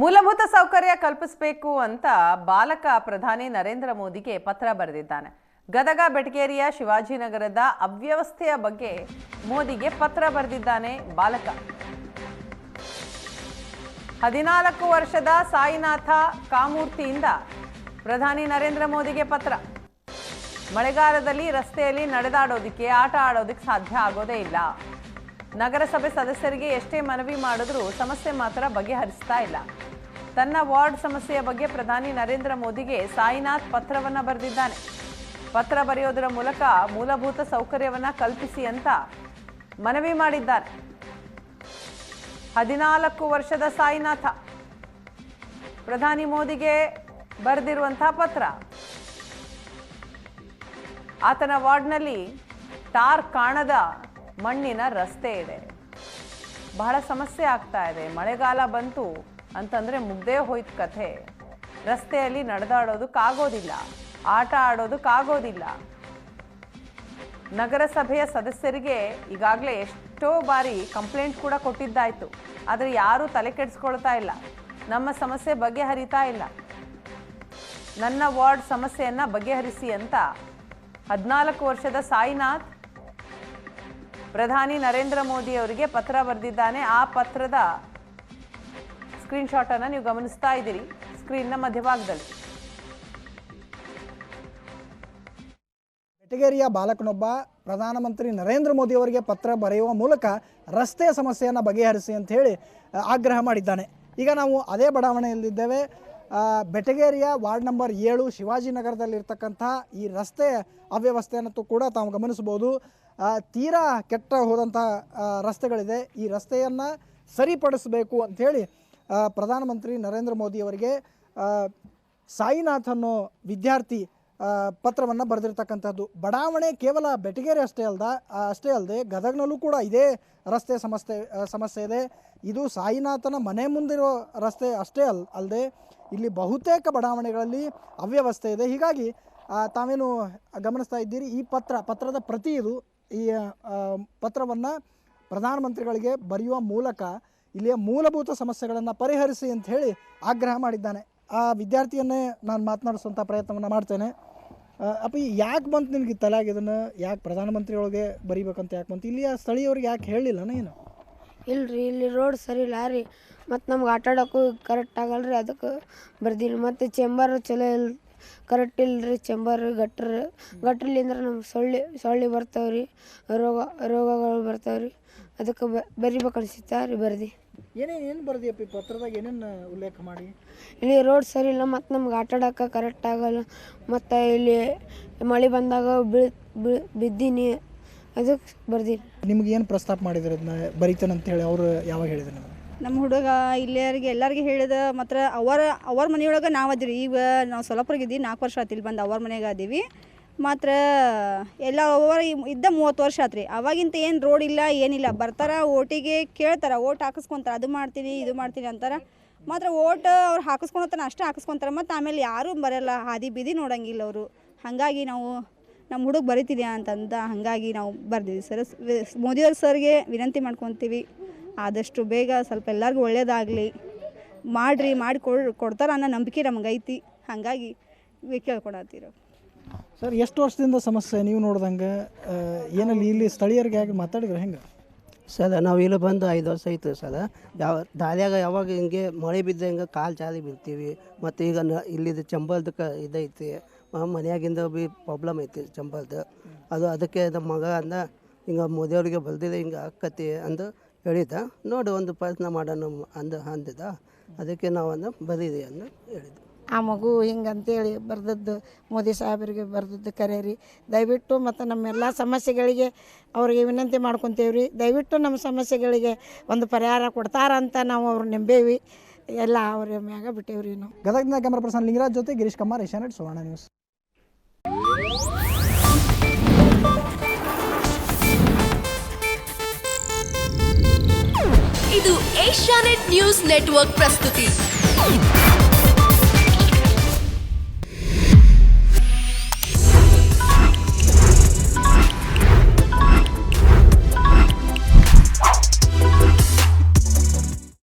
ಮೂಲಭೂತ ಸೌಕರ್ಯ ಕಲ್ಪಿಸಬೇಕು ಅಂತ ಬಾಲಕ ಪ್ರಧಾನಿ ನರೇಂದ್ರ ಮೋದಿಗೆ ಪತ್ರ ಬರೆದಿದ್ದಾನೆ. ಗದಗ, ಬೆಟಗೇರಿಯ ಶಿವಾಜಿನಗರದ ಅವ್ಯವಸ್ಥೆಯ ಬಗ್ಗೆ ಮೋದಿಗೆ ಪತ್ರ ಬರೆದಿದ್ದಾನೆ ಬಾಲಕ. ಹದಿನಾಲ್ಕು ವರ್ಷದ ಸಾಯಿನಾಥ ಕಾಮೂರ್ತಿಯಿಂದ ಪ್ರಧಾನಿ ನರೇಂದ್ರ ಮೋದಿಗೆ ಪತ್ರ. ಮಳೆಗಾಲದಲ್ಲಿ ರಸ್ತೆಯಲ್ಲಿ ನಡೆದಾಡೋದಕ್ಕೆ, ಆಟ ಆಡೋದಕ್ಕೆ ಸಾಧ್ಯ ಆಗೋದೇ ಇಲ್ಲ. ನಗರಸಭೆ ಸದಸ್ಯರಿಗೆ ಎಷ್ಟೇ ಮನವಿ ಮಾಡಿದ್ರೂ ಸಮಸ್ಯೆ ಮಾತ್ರ ಬಗೆಹರಿಸ್ತಾ ಇಲ್ಲ. ತನ್ನ ವಾರ್ಡ್ ಸಮಸ್ಯೆಯ ಬಗ್ಗೆ ಪ್ರಧಾನಿ ನರೇಂದ್ರ ಮೋದಿಗೆ ಸಾಯಿನಾಥ್ ಪತ್ರವನ್ನ ಬರೆದಿದ್ದಾನೆ. ಪತ್ರ ಬರೆಯೋದರ ಮೂಲಕ ಮೂಲಭೂತ ಸೌಕರ್ಯವನ್ನ ಕಲ್ಪಿಸಿ ಅಂತ ಮನವಿ ಮಾಡಿದ್ದಾರೆ ಹದಿನಾಲ್ಕು ವರ್ಷದ ಸಾಯಿನಾಥ. ಪ್ರಧಾನಿ ಮೋದಿಗೆ ಬರೆದಿರುವಂತಹ ಪತ್ರ. ಆತನ ವಾರ್ಡ್ನಲ್ಲಿ ಟಾರ್ ಕಾಣದ ಮಣ್ಣಿನ ರಸ್ತೆ ಇದೆ. ಬಹಳ ಸಮಸ್ಯೆ ಆಗ್ತಾ ಇದೆ. ಮಳೆಗಾಲ ಬಂತು. ಅಂತಂದ್ರೆ ಮುಗ್ದೇ ಹೋಯ್ತು ಕಥೆ. ರಸ್ತೆಯಲ್ಲಿ ನಡೆದಾಡೋದಕ್ಕಾಗೋದಿಲ್ಲ ಆಟ ಆಡೋದಕ್ಕಾಗೋದಿಲ್ಲ ನಗರಸಭೆಯ ಸದಸ್ಯರಿಗೆ ಈಗಾಗಲೇ ಎಷ್ಟೋ ಬಾರಿ ಕಂಪ್ಲೇಂಟ್ ಕೂಡ ಕೊಟ್ಟಿದ್ದಾಯಿತು. ಆದರೆ ಯಾರೂ ತಲೆ ಕೆಡಿಸ್ಕೊಳ್ತಾ ಇಲ್ಲ. ನಮ್ಮ ಸಮಸ್ಯೆ ಬಗೆಹರಿತಾ ಇಲ್ಲ. ನನ್ನ ವಾರ್ಡ್ ಸಮಸ್ಯೆಯನ್ನು ಬಗೆಹರಿಸಿ ಅಂತ ಹದಿನಾಲ್ಕು ವರ್ಷದ ಸಾಯಿನಾಥ್, ಪ್ರಧಾನಿ ನರೇಂದ್ರ ಮೋದಿ ಅವರಿಗೆ ಪತ್ರ ಬರೆದಿದ್ದಾನೆ. ಆ ಪತ್ರದ ಸ್ಕ್ರೀನ್ಶಾಟ್ ಅನ್ನ ನೀವು ಗಮನಿಸ್ತಾ ಇದ್ದೀರಿ. ಸ್ಕ್ರೀನ್ನ ಮಧ್ಯಭಾಗದಲ್ಲಿ. ಬೆಟಗೇರಿಯ ಬಾಲಕನೊಬ್ಬ ಪ್ರಧಾನಮಂತ್ರಿ ನರೇಂದ್ರ ಮೋದಿ ಅವರಿಗೆ ಪತ್ರ ಬರೆಯುವ ಮೂಲಕ ರಸ್ತೆಯ ಸಮಸ್ಯೆಯನ್ನು ಬಗೆಹರಿಸಿ ಅಂತ ಹೇಳಿ ಆಗ್ರಹ ಮಾಡಿದ್ದಾನೆ. ಈಗ ನಾವು ಅದೇ ಬಡಾವಣೆಯಲ್ಲಿದ್ದೇವೆ. ಬೆಟಗೇರಿಯ ವಾರ್ಡ್ ನಂಬರ್ ಏಳು ಶಿವಾಜಿನಗರದಲ್ಲಿರ್ತಕ್ಕಂಥ ಈ ರಸ್ತೆ ಅವ್ಯವಸ್ಥೆಯನ್ನು ಕೂಡ ತಾವು ಗಮನಿಸಬಹುದು. ತೀರಾ ಕೆಟ್ಟ ಹೋದಂಥ ರಸ್ತೆಗಳಿದೆ. ಈ ರಸ್ತೆಯನ್ನು ಸರಿಪಡಿಸಬೇಕು ಅಂಥೇಳಿ ಪ್ರಧಾನಮಂತ್ರಿ ನರೇಂದ್ರ ಮೋದಿ ಅವರಿಗೆ ಆ, ಸಾಯಿನಾಥ್ ಅನ್ನೋ ವಿದ್ಯಾರ್ಥಿ ಪತ್ರವನ್ನು ಬರೆದಿರ್ತಕ್ಕಂಥದ್ದು. ಬಡಾವಣೆ ಕೇವಲ ಬೆಟಗೇರಿ ಅಷ್ಟೇ ಅಲ್ದ ಅಷ್ಟೇ ಅಲ್ಲದೆ ಗದಗ್ನಲ್ಲೂ ಕೂಡ ಇದೇ ರಸ್ತೆ ಸಮಸ್ಯೆ ಸಮಸ್ಯೆ ಇದೆ. ಇದು ಸಾಯಿನಾಥನ ಮನೆ ಮುಂದಿರೋ ರಸ್ತೆ ಅಷ್ಟೇ ಅಲ್ ಅಲ್ಲದೆ ಇಲ್ಲಿ ಬಹುತೇಕ ಬಡಾವಣೆಗಳಲ್ಲಿ ಅವ್ಯವಸ್ಥೆ ಇದೆ. ಹೀಗಾಗಿ ತಾವೇನು ಗಮನಿಸ್ತಾ ಇದ್ದೀರಿ ಈ ಪತ್ರ ಪತ್ರದ ಪ್ರತಿ ಇದು ಈ ಪತ್ರವನ್ನು ಪ್ರಧಾನಮಂತ್ರಿಗಳಿಗೆ ಬರೆಯುವ ಮೂಲಕ ಇಲ್ಲಿಯ ಮೂಲಭೂತ ಸಮಸ್ಯೆಗಳನ್ನು ಪರಿಹರಿಸಿ ಅಂತ ಹೇಳಿ ಆಗ್ರಹ ಮಾಡಿದ್ದಾನೆ. ಆ ವಿದ್ಯಾರ್ಥಿಯನ್ನೇ ನಾನು ಮಾತನಾಡಿಸುವಂಥ ಪ್ರಯತ್ನವನ್ನು ಮಾಡ್ತೇನೆ. ಅಪ್ಪ ಯಾಕೆ ಬಂತು ನಿನಗೆ ತಲೆಯಾಗ ಇದನ್ನು? ಯಾಕೆ ಪ್ರಧಾನಮಂತ್ರಿಯೊಳಗೆ ಬರೀಬೇಕಂತ ಯಾಕೆ ಬಂತು? ಇಲ್ಲಿಯ ಸ್ಥಳೀಯವ್ರಿಗೆ ಯಾಕೆ ಹೇಳಿಲ್ಲ ಏನು? ಇಲ್ರಿ, ಇಲ್ಲಿ ರೋಡ್ ಸರಿ ಇಲ್ಲ ರೀ. ಮತ್ತು ನಮ್ಗೆ ಆಟಾಡೋಕ್ಕೂ ಕರೆಕ್ಟ್ ಆಗಲ್ಲ ರೀ ಅದಕ್ಕೆ ಬರ್ದಿಲ್ಲ. ಮತ್ತು ಚೇಂಬರ್ ಚಲೋ ಇಲ್ಲ ಕರೆಕ್ಟ್ ಇಲ್ಲ ರೀ ಚೇಂಬರ್ ಗಟ್ರ ಗಟ್ರಲಿಂದ್ರ ನಮ್ಗೆ ಸೊಳ್ಳೆ ಸೊಳ್ಳೆ ಬರ್ತಾವ್ರಿ, ರೋಗ, ರೋಗಗಳು ಬರ್ತಾವೆ ಅದಕ್ಕೆ ಬರಿಬೇಕು ಅನ್ಸುತ್ತಾ. ರೀ ಬರ್ದಿ. ಏನೇನು ಏನು ಬರ್ದಿಯಪ್ಪ ಈ ಪತ್ರದಾಗ? ಏನೇನು ಉಲ್ಲೇಖ ಮಾಡಿ? ಇಲ್ಲಿ ರೋಡ್ ಸರಿ ಇಲ್ಲ ಮತ್ತು ನಮ್ಗೆ ಆಟ ಆಡೋಕೆ ಕರೆಕ್ಟ್ ಆಗಲ್ಲ. ಮತ್ತು ಇಲ್ಲಿ ಮಳೆ ಬಂದಾಗ ಬೀಳ್ ಬೀಳ್ ಬಿದ್ದೀನಿ. ಅದಕ್ಕೆ ಬರ್ದಿ. ನಿಮ್ಗೆ ಏನು ಪ್ರಸ್ತಾಪ ಮಾಡಿದ್ರು ಅದನ್ನ ಬರಿತಾನೆ ಅಂತ ಹೇಳಿ ಅವರು ಯಾವಾಗ ಹೇಳಿದ್ರು ನಿಮಗೆ? ನಮ್ಮ ಹುಡುಗ ಇಲ್ಲಿಯರಿಗೆ ಎಲ್ಲರಿಗೆ ಹೇಳಿದ ಮಾತ್ರ ಅವರ ಅವ್ರ ಮನೆಯೊಳಗೆ ನಾವು ಅದೀವಿ ಈಗ ನಾವು ಸೊಲಪುರಗಿದ್ದೀವಿ ನಾಲ್ಕು ವರ್ಷ ಆತಿಲ್ಲಿ ಇಲ್ಲಿ ಬಂದು ಅವ್ರ ಮನೆಗೆ ಅದೀವಿ. ಮಾತ್ರ ಎಲ್ಲ ಓವರ್ ಇದ್ದ ಮೂವತ್ತು ವರ್ಷ ಆತ್ರಿ. ಅವಾಗಿಂತ ಏನು ರೋಡ್ ಇಲ್ಲ, ಏನಿಲ್ಲ. ಬರ್ತಾರ, ಓಟಿಗೆ ಕೇಳ್ತಾರ, ಓಟ್ ಹಾಕಿಸ್ಕೊಂತಾರ, ಅದು ಮಾಡ್ತೀನಿ, ಇದು ಮಾಡ್ತೀನಿ ಅಂತಾರ. ಮಾತ್ರ ಓಟ್ ಅವ್ರು ಹಾಕಿಸ್ಕೊಳತ್ತಾನ ಅಷ್ಟೇ ಹಾಕಿಸ್ಕೊಂತಾರ. ಮತ್ತು ಆಮೇಲೆ ಯಾರೂ ಬರೋಲ್ಲ. ಹಾದಿ ಬೀದಿ ನೋಡಂಗಿಲ್ಲ ಅವರು. ಹಾಗಾಗಿ ನಾವು ನಮ್ಮ ಹುಡುಗ ಬರಿತಿದ್ಯಾ ಅಂತಂದ ಹಾಗಾಗಿ ನಾವು ಬರ್ದಿದ್ವಿ. ಸರ್ ಮೋದಿಯವ್ರ ಸರ್ಗೆ ವಿನಂತಿ ಮಾಡ್ಕೊತೀವಿ. ಆದಷ್ಟು ಬೇಗ ಸ್ವಲ್ಪ ಎಲ್ಲರಿಗೂ ಒಳ್ಳೇದಾಗಲಿ. ಮಾಡಿರಿ, ಮಾಡಿ ಕೊಡ್, ಕೊಡ್ತಾರ ಅನ್ನೋ ನಂಬಿಕೆ ನಮ್ಗೆ ಐತಿ ಹಾಗಾಗಿ ಕೇಳ್ಕೊಳತ್ತೀರ ಸರ್, ಎಷ್ಟು ವರ್ಷದಿಂದ ಸಮಸ್ಯೆ? ನೀವು ನೋಡ್ದಂಗೆ ಏನಲ್ಲಿ ಇಲ್ಲಿ ಸ್ಥಳೀಯರಿಗೆ ಯಾಕೆ ಮಾತಾಡಿದ್ರೆ ಹೆಂಗೆ? ಸರ್, ನಾವು ಇಲ್ಲಿ ಬಂದು ಐದು ವರ್ಷ ಆಯ್ತು ಸರ್. ಯಾವ, ದಾರಿಯಾಗ ಯಾವಾಗ ಹಿಂಗೆ ಮಳೆ ಬಿದ್ದಂಗೆ ಕಾಲು ಚಾಲಿ ಬೀಳ್ತೀವಿ. ಮತ್ತು ಈಗ ನ, ಇಲ್ಲಿದು ಚಂಬಲ್ದು ಕ, ಇದೈತಿ. ಮನೆಯಾಗಿಂದ ಬಿ ಪ್ರಾಬ್ಲಮ್ ಐತಿ ಚಂಬಲ್ದು. ಅದು ಅದಕ್ಕೆ ನಮ್ಮ ಮಗ ಅಂದ, ಹಿಂಗೆ ಮೋದಿಯವ್ರಿಗೆ ಬಲ್ದಿದೆ, ಹಿಂಗೆ ಆಕ್ಕತಿ ಅಂದು ಹೇಳಿದ. ನೋಡು, ಒಂದು ಪ್ರಯತ್ನ ಮಾಡೋಣ ಅಂದು, ಅಂದಿದ. ಅದಕ್ಕೆ ನಾವು ಅಂದು ಬರೀದಿ ಅಂದು ಹೇಳಿದ್ವಿ. ಆ ಮಗು ಹಿಂಗಂತೇಳಿ ಬರೆದದ್ದು ಮೋದಿ ಸಾಹೇಬರಿಗೆ ಬರೆದದ್ದು ಕರೆ ದಯವಿಟ್ಟು ಮತ್ತು ನಮ್ಮೆಲ್ಲ ಸಮಸ್ಯೆಗಳಿಗೆ ಅವರಿಗೆ ವಿನಂತಿ ಮಾಡ್ಕೊತೇವೆ ರೀ ದಯವಿಟ್ಟು ನಮ್ಮ ಸಮಸ್ಯೆಗಳಿಗೆ ಒಂದು ಪರಿಹಾರ ಕೊಡ್ತಾರಂತ ನಾವು ಅವ್ರು ನಂಬೇವಿ. ಎಲ್ಲ ಅವ್ರ ಮ್ಯಾಗ ಬಿಟ್ಟೇವ್ರಿ ನಾವು. ಗದಗಿನ ಕ್ಯಾಮ್ರಾ ಪರ್ಸನ್ ಲಿಂಗರಾಜ್ ಜೊತೆ ಗಿರೀಶ್ ಕುಮಾರ್ ಏಷ್ಯಾನೆಟ್ ಸುವರ್ಣ ನ್ಯೂಸ್. ಇದು ಏಷ್ಯಾನೆಟ್ ನ್ಯೂಸ್ ನೆಟ್ವರ್ಕ್ ಪ್ರಸ್ತುತಿ.